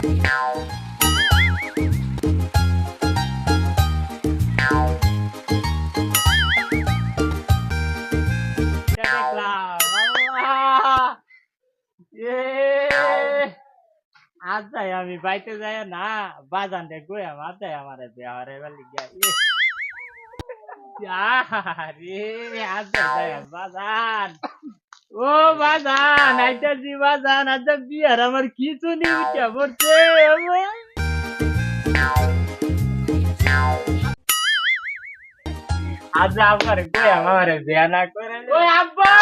আজ যাই আমি বাইতে যাই না বাজান দে গো আমার যাই আমারে বেহারে বালি গিয়া রে আজ বাজান। ও বাজান আইতাছি বাজান আজ বিয়ার, আমার কিছু নেই উঠে পড়ছে। আজ আমার কই আমার বিয়া না করে ওই আব্বা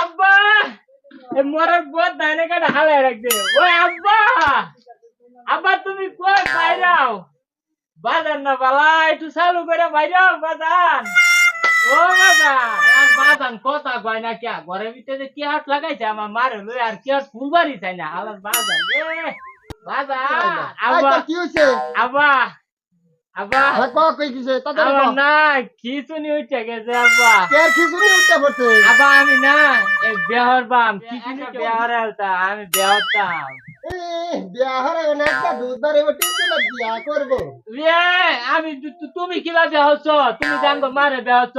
আব্বা, এ মোর গোদ দাইনে কাটা হালাই রাখ দে ওই আব্বা আব্বা, তুমি কই বাইরাও? বাজার না বালা, একটু চালু করে বাইরাও, বাজান। ও বাজান বাজান, কথা কয় না কে ঘরের ভিতরে কি হাত লাগাইছে? আমার মারে লই আর কি হাত ফুলবাড়ি চাই না। আলাদ বাজান এ বাজান আব্বা কি হইছে? আবা কই কিছে না খিচুনি উঠে গেছে পড়ছে আমি না এই বেহর বাম। খিচুনি বেহর? আলতা আমি বেহরতাম আমি তুমি কিবা বেহছ তুমি জানব মারে বেহছ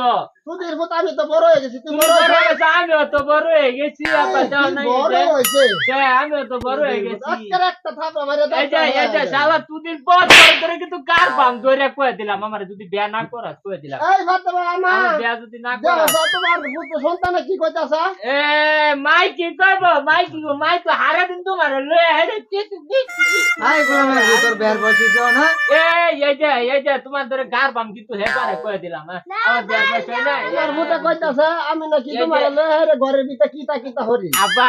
তোদের মতো আমি তো বড় হয়ে গেছি তুমি বড় হয়ে আমিও তো বড় হয়ে গেছি যাও নাই বড় আমিও তো বড় হয়ে গেছি। আজকের একটা থাপড়া মারে এই যে এই যে শালা দুদিন পর পর ধরে কিন্তু কার বাম ধরে কয়ে দিলাম আমার যদি বিয়া না করাস কয়ে দিলাম এই ভাত আমার আমার বিয়া যদি না করাস তোমার পুত্র সন্তানে কি কইতাছা এ মাই কি করব মাই কি মাই তো হারা দিন তোমার লয়ে হেরে আই গোলামের ভিতর বের বসিছ না এ এই যে এই যে তোমার ধরে গার বাম কিন্তু হেবারে কয়ে দিলাম হ্যাঁ? আমার বিয়ার বয়স হয় নাই তোমার মুখে কইতাছে আমি নাকি এই তোমার লয়ে রে ঘরের ভিতরে কিতা কিতা হরি আব্বা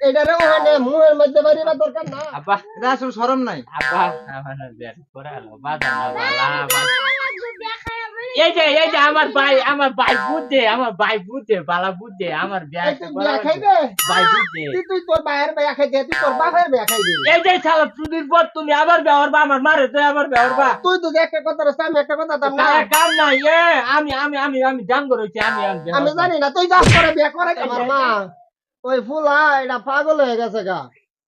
এটারে ওখানে মুহের মধ্যে বাড়িবার দরকার না। আব্বা এটা আসলে শরম নাই। আব্বা আমার বিয়ার করে হলো বাধা না বালা বালা। এই যে এই যে আমার ভাই আমার ভাই বুঝে আমার ভাই বালা আমার খাইবে ভাই তুই তুই তোর বাপের এই যে শালা তুমি আবার ব্যবহার বা আমার মারে তুই আবার ব্যবহার বা তুই তো যে একটা কথা রাস্তা আমি একটা কথা দাম না কাম নাই এ আমি আমি আমি আমি জানগো রয়েছি আমি আমি জানি না তুই যাস করে বিয়া করে আমার মা। ওই ফুলা, এটা পাগল হয়ে গেছে গা।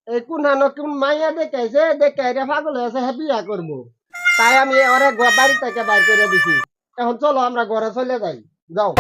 এই কোন নতুন মাইয়া দেখাইছে দেখে এটা পাগল হয়ে গেছে হ্যাঁ বিয়া করব তাই আমি ওরে বাড়ি থেকে বাইর করে দিছি। এখন চলো আমরা ঘরে চলে যাই। যাও।